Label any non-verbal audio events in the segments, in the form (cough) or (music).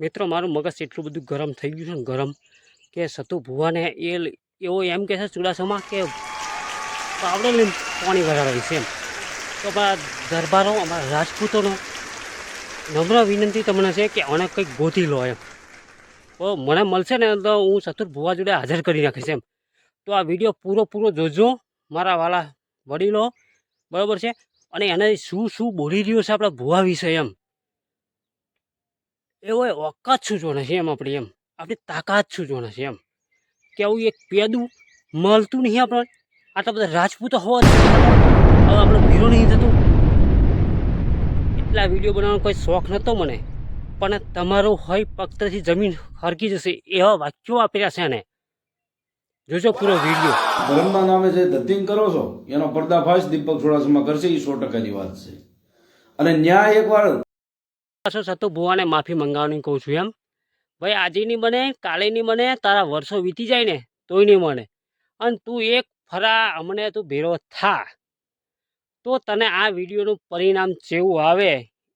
મિત્રો, મારું મગજ એટલું બધું ગરમ થઈ ગયું છે ને, ગરમ કે સતુ ભુવાને એ એવો એમ કહે છે ચુડાસમાં કે પાવડો લઈને પાણી વરાળાવી છે એમ. તો અમારા દરબારો અમારા રાજપૂતોનો નમ્ર વિનંતી તમને છે કે આને કંઈક ગોતી લો એમ. તો મને મળશે ને, તો હું ચતુર ભુવા જોડે હાજર કરી નાખીશ એમ. તો આ વીડિયો પૂરો પૂરો જોજો, મારા વાલા વડીલો. બરાબર છે? અને એને શું શું બોલી રહ્યો છે આપણા ભુવા વિશે એમ. એવો એ ઓકાત જોણે છે એમ આપણે એમ. આપણી તાકાત જોણે છે એમ. કે આવું એક પેદું મળતું નહીં આપણે. આટલા બધા રાજપૂતો હોવા હવે આપણે ભીરો નહીં થતું. એટલા વીડિયો બનાવવાનો કોઈ શોખ નહોતો મને. પણ તમારો હોય પગથી જમીન હરકી જશે એવા વાક્યો આપ્યા છે ને જોજો પૂરો વીડિયો. ધર્મના નામે જે ધતિંગ કરો છો, એનો પર્દાફાશ દીપક ચોડાસમા કરશે એ સો ટકાની વાત છે. અને ન્યાય એકવાર પાછો સતો ભુવાને માફી મંગાવવાની કહું છું એમ. ભાઈ આજે નહીં બને, કાલે નહીં બને, તારા વર્ષો વીતી જાય ને તોય નહીં મને અને તું એક ફરા, અમને તું ભેરો થા. તો તને આ વિડીયોનું પરિણામ જેવું આવે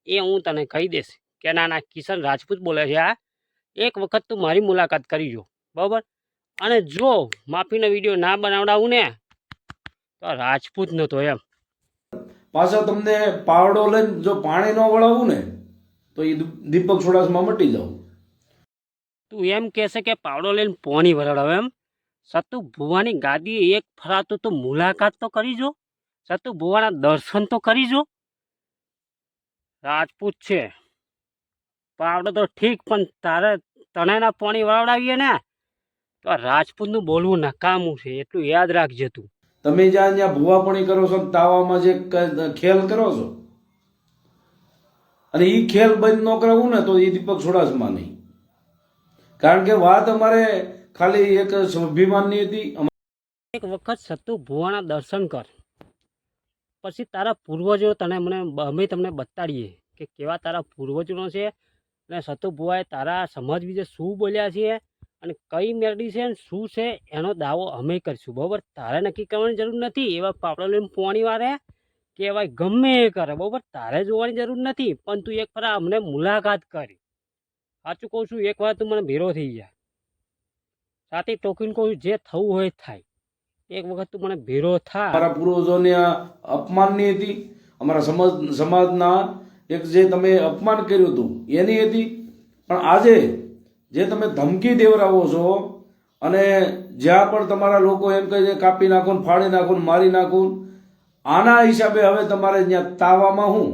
એ હું તને કહી દઈશ. કે ના ના, કિશન રાજપૂત બોલે છે આ એક વખત તું મારી મુલાકાત કરી જો. બરાબર? અને જો માફીનો વીડિયો ના બનાવડાવું ને, તો રાજપૂત નહોતો એમ. પાછો તમને પાવડો લઈને જો પાણી ન વળાવું ને તો એ દીપક ચોડાસમા મટી જાઉં. તું એમ કહેશે કે પાવડો લઈને પોણી વરાડાવે એમ? સતુ ભુવાની ગાદી એક ફરાતું તો મુલાકાત તો કરી જો સતુ ભુવાના દર્શન તો કરી જો રાજપૂત છે. પાવડો તો ઠીક પણ તારે તણેના પોણી વરાવડાવીએ ને? તો રાજપૂતનું બોલવું નકામું છે એટલું યાદ રાખજે તું. તમે જ્યાં જ્યાં ભૂવાપણી કરો છો તાવામાં જે ખેલ કરો છો? અને એ ખેલ બંધ ન કરાવવું ને તો એ દીપક સોડાસમાં નહીં. કારણ કે વાત અમારે ખાલી એક સ્વાભિમાનની હતી એક વખત સતુ ભુવાના દર્શન કર. પછી તારા પૂર્વજો તને મને અમે તમને બતાડીએ કે કેવા તારા પૂર્વજોનો છે અને સતુ ભુવાએ તારા સમાજ વિશે શું બોલ્યા છે અને કઈ મેળવી છે અને શું છે એનો દાવો અમે કરીશું. બરાબર? તારે નક્કી કરવાની જરૂર નથી. એવા પાપડો લઈને પોણી વારે કે એવા ગમે એ કરે, બરાબર? તારે જોવાની જરૂર નથી, પણ તું એક ફરા અમને મુલાકાત કરી. સાચું કહું છું, એક વાર તું મને ભેરો થઈ જાય. સાથે ટોકીને કહું જે થવું હોય થાય. એક વખત તું મને ભેરો થાય. અમારા પૂર્વજોને અપમાનની હતી. અમારા સમાજ, સમાજના એક જે તમે અપમાન કર્યું હતું, એની હતી. પણ આજે જે તમે ધમકી દેવરાવો છો, અને જ્યાં પણ તમારા લોકો એમ કહે છે, કાપી નાખો ને ફાડી નાખો મારી નાખો આના હિસાબે હવે તમારે ત્યાં તાવામાં હું?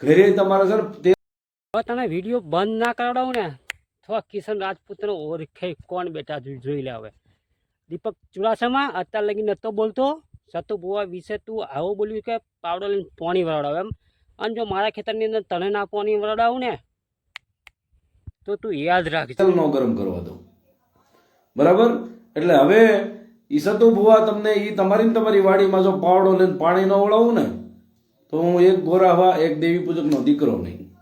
ઘરે તમારે સર તે હવે તને વીડિયો બંધ ના કરાવડાવું ને તો કિશન રાજપૂતનો ઓળખે કોણ બેટા જોઈ લે હવે. દીપક ચુડાસમા અત્યાર લગી નતો બોલતો સતુ બુવા વિશે તું આવું બોલ્યું કે પાવડો લઈને પાણી વરાવડાવ એમ. અને જો મારા ખેતરની અંદર તને ના પાણી વરાવડાવું ને તો તું યાદ રાખજે. ન ગરમ કરવા દો બરાબર? એટલે હવે ઈ સતુ ભુવા તમને એ તમારી તમારી વાડીમાં જો પાવડો લઈને પાણી ન ઓળાવું ને, તો હું એક ગોરાવા એક દેવી પૂજકનો દીકરો નહીં.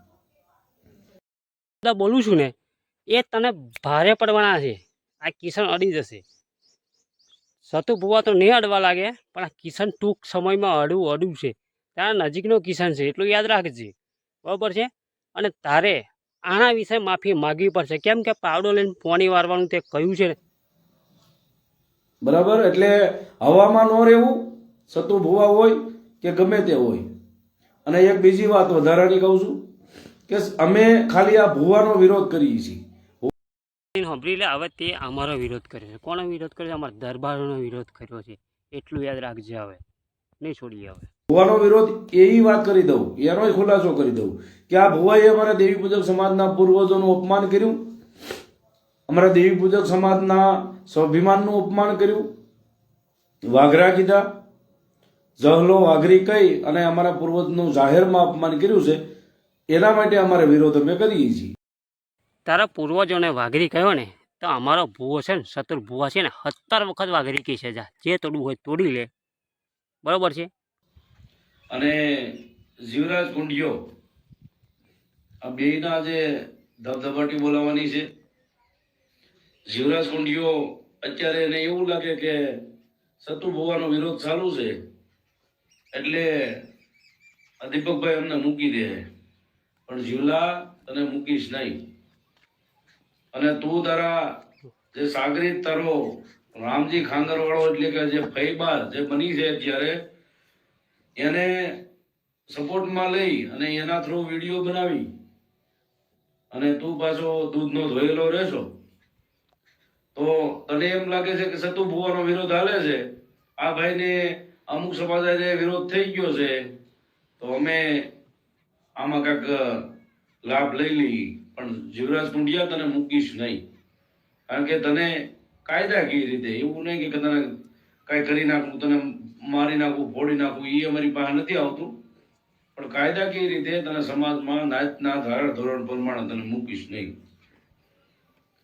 બોલું છું ને, એ તને ભારે પડવાના છે. આ કિશન અડી જશે. સતુ ભુવા તો નહીં અડવા લાગે, પણ આ કિશન ટૂંક સમયમાં અડવું અડવું છે. તારા નજીકનો કિશન છે, એટલું યાદ રાખજે. બરાબર છે? અને તારે આના વિશે માફી માગવી પડશે. કેમ કે પાવડો લઈને પોણી વારવાનું તે કહ્યું છે ને બરાબર? એટલે હવામાં ન રહેવું સતુ ભુવા હોય કે ગમે તે હોય. અને એક બીજી વાત વધારાની કહું છું કે અમે ખાલી આ ભુવાનો વિરોધ કરીએ છીએ. સાંભળી લે હવે તે અમારો વિરોધ કર્યો છે. કોનો વિરોધ કર્યો? છે અમારા દરબારોનો વિરોધ કર્યો છે. એટલું યાદ રાખજે હવે. નહીં છોડીએ હવે. ભુવાનો વિરોધ એવી વાત કરી દઉં એનો ખુલાસો કરી દઉં કે આ ભુવાએ અમારા દેવી પૂજક સમાજના પૂર્વજોનું અપમાન કર્યું અમારા દેવી પૂજક સમાજના સ્વાભિમાનનું અપમાન કર્યું. વાઘરા કીધા જહલો વાઘરી કહી અને અમારા પૂર્વજનું જાહેરમાં અપમાન કર્યું છે એના માટે અમારે વિરોધ અમે કરીએ છીએ. તારા પૂર્વજોને વાઘરી કહ્યો ને તો અમારો ભૂવો છે ને શત્રુ ભૂવા છે ને સત્તર વખત વાઘરી કહી છે જા. જે તોડવું હોય તોડી લે. બરોબર છે? અને જીવરાજ કુંડિયો આ બેના જે ધબધબાટી બોલાવવાની છે. જીવરાજ કુંડીઓ અત્યારે એને એવું લાગે કે સતુ ભુવાનો વિરોધ ચાલુ છે. એટલે દીપકભાઈ અમને મૂકી દે. પણ જીવલા તને મૂકીશ નહીં. અને તું તારા જે સાગરીત તારો રામજી ખાંગરવાળો એટલે કે જે ફૈબા જે બની છે અત્યારે, એને સપોર્ટમાં લઈ અને એના થ્રુ વીડિયો બનાવી. અને તું પાછો દૂધનો ધોયેલો રહેશો. તો તને એમ લાગે છે કે સતુ ભુવાનો વિરોધ હાલે છે? આ ભાઈને અમુક સમાજે વિરોધ થઈ ગયો છે. તો અમે આમાં કાંઈક લાભ લઈ લઈ પણ જીવરાજ પુંડિયા તને મૂકીશ નહીં. કારણ કે તને કાયદાકીય રીતે? એવું નહીં કે તને કાંઈ કરી નાખું, તને મારી નાખું, ફોડી નાખું એ અમારી પાસે નથી આવતું. પણ કાયદાકીય રીતે? તને સમાજમાં નાચના ધારણ ધોરણ પ્રમાણે તને મૂકીશ નહીં.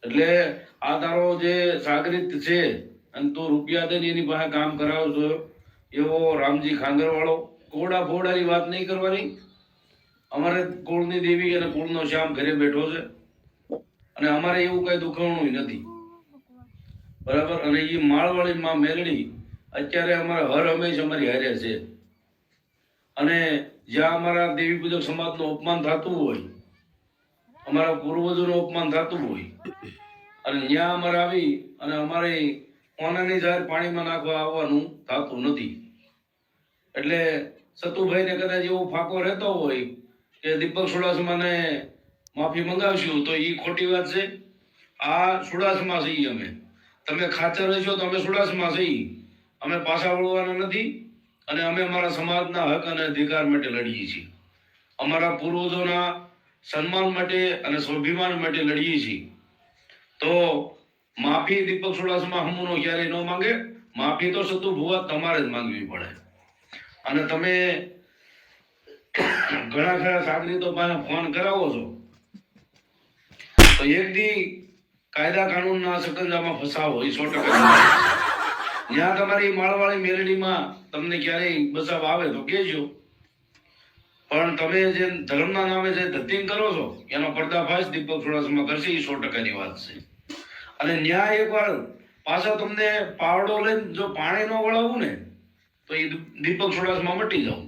એટલે આ તારો જે સાગરીત છે, અને તો રૂપિયા દઈને એની પાસે કામ કરાવો છો, એવો રામજી ખાંગર વાળો કોડા ફોડાની વાત નહીં કરવાની. અમારે કુળની દેવી અને કુળનો શ્યામ ઘરે બેઠો છે. અને અમારે એવું કઈ દુખાવણું નથી. બરાબર? અને એ માળવાળી માં મેલડી અત્યારે અમારા હર હંમેશ અમારી હારે છે. અને જ્યાં અમારા દેવી પૂજક સમાજનું અપમાન થતું હોય અમારા પૂર્વજોનું અપમાન થતું હોય. અને ત્યાં અમારે આવી અને અમારે કોનાની જાહેર પાણીમાં નાખવા આવવાનું થતું નથી. એટલે સતુભાઈને કદાચ એવો ફાંકો રહેતો હોય કે દીપક સુડાસમાને માફી મંગાવશું, તો એ ખોટી વાત છે. આ સુડાસમા છીએ અમે. તમે ખાચર રહેશો તો અમે સુડાસમા છીએ. અમે પાછા વળવાના નથી અને અમે અમારા સમાજના હક અને અધિકાર માટે લડીએ છીએ. અમારા પૂર્વજોના સન્માન માટે અને સ્વાભિમાન માટે લડીએ છીએ. તો માફી દીપક સુડાસમા હમુનો ક્યારેય ન માંગે. માફી તો સતુ ભુવા તમારે જ માંગવી પડે. અને તમે ઘણા ખરા સાગરીતો પાસે ફોન કરાવો છો. તો એક દી કાયદા કાનૂનના સકંજામાં ફસાવો એ સો ટકા. (laughs) જ્યાં તમારી માળવાળી મેલડીમાં તમને ક્યારેય બચાવ આવે તો કહેજો. પણ તમે જે ધર્મના નામે જે ધતિંગ કરો છો, એનો પર્દાફાશ દીપક સુડાસમા કરશે એ સો ટકાની વાત છે. અને ન્યાય એકવાર પાછો તમને પાવડો લઈને જો પાણી ન વળાવવું ને, તો એ દીપક સુડાસમાં મટી જાવ.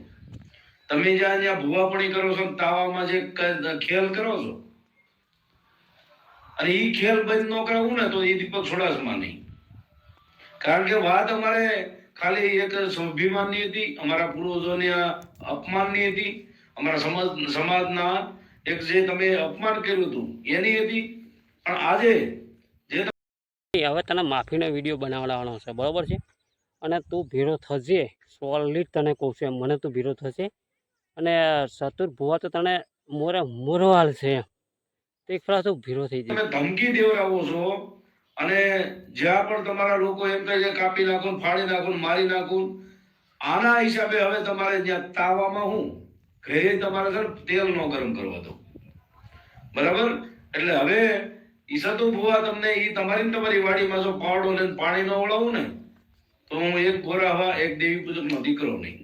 તમે જ્યાં જ્યાં ભૂવાપણી કરો છો તાવામાં જે ખેલ કરો છો, અને એ ખેલ બંધ ન કરાવવું ને, તો એ દીપક સુડાસમાં નહીં. કારણ કે વાત અમારે ખાલી એક સ્વાભિમાનની હતી અમારા પૂર્વજોને અપમાનની હતી અમારા સમાજ સમાજના એક જે તમે અપમાન કર્યું હતું એની હતી. પણ આજે હવે તને માફીનો વીડિયો બનાવડાવવાનો છે બરાબર છે? અને તું ભીરો થશે સોલિડ તને કહું છું મને તું ભીરો થશે અને સતુર ભુવા તો તને મોરે મોરવાલ છે એમ. તો એક ફરા તું ભીરો થઈ જાય ધમકી દેવડાવો છો અને જ્યાં પણ તમારા લોકો એમ કહે છે, કાપી નાખો ને ફાડી નાખો, મારી નાખો. આના હિસાબે હવે તમારે જ્યાં તાવામાં હું? ઘરે તમારે સર તેલ નો ગરમ કરવા દો બરાબર? એટલે હવે ઈસતો ભુવા તમને એ તમારી ને તમારી વાડીમાં જો પાવડો લઈને પાણી ન વળાવું ને, તો હું એક ગોરા હવા, એક દેવી પૂજક નો દીકરો નહીં.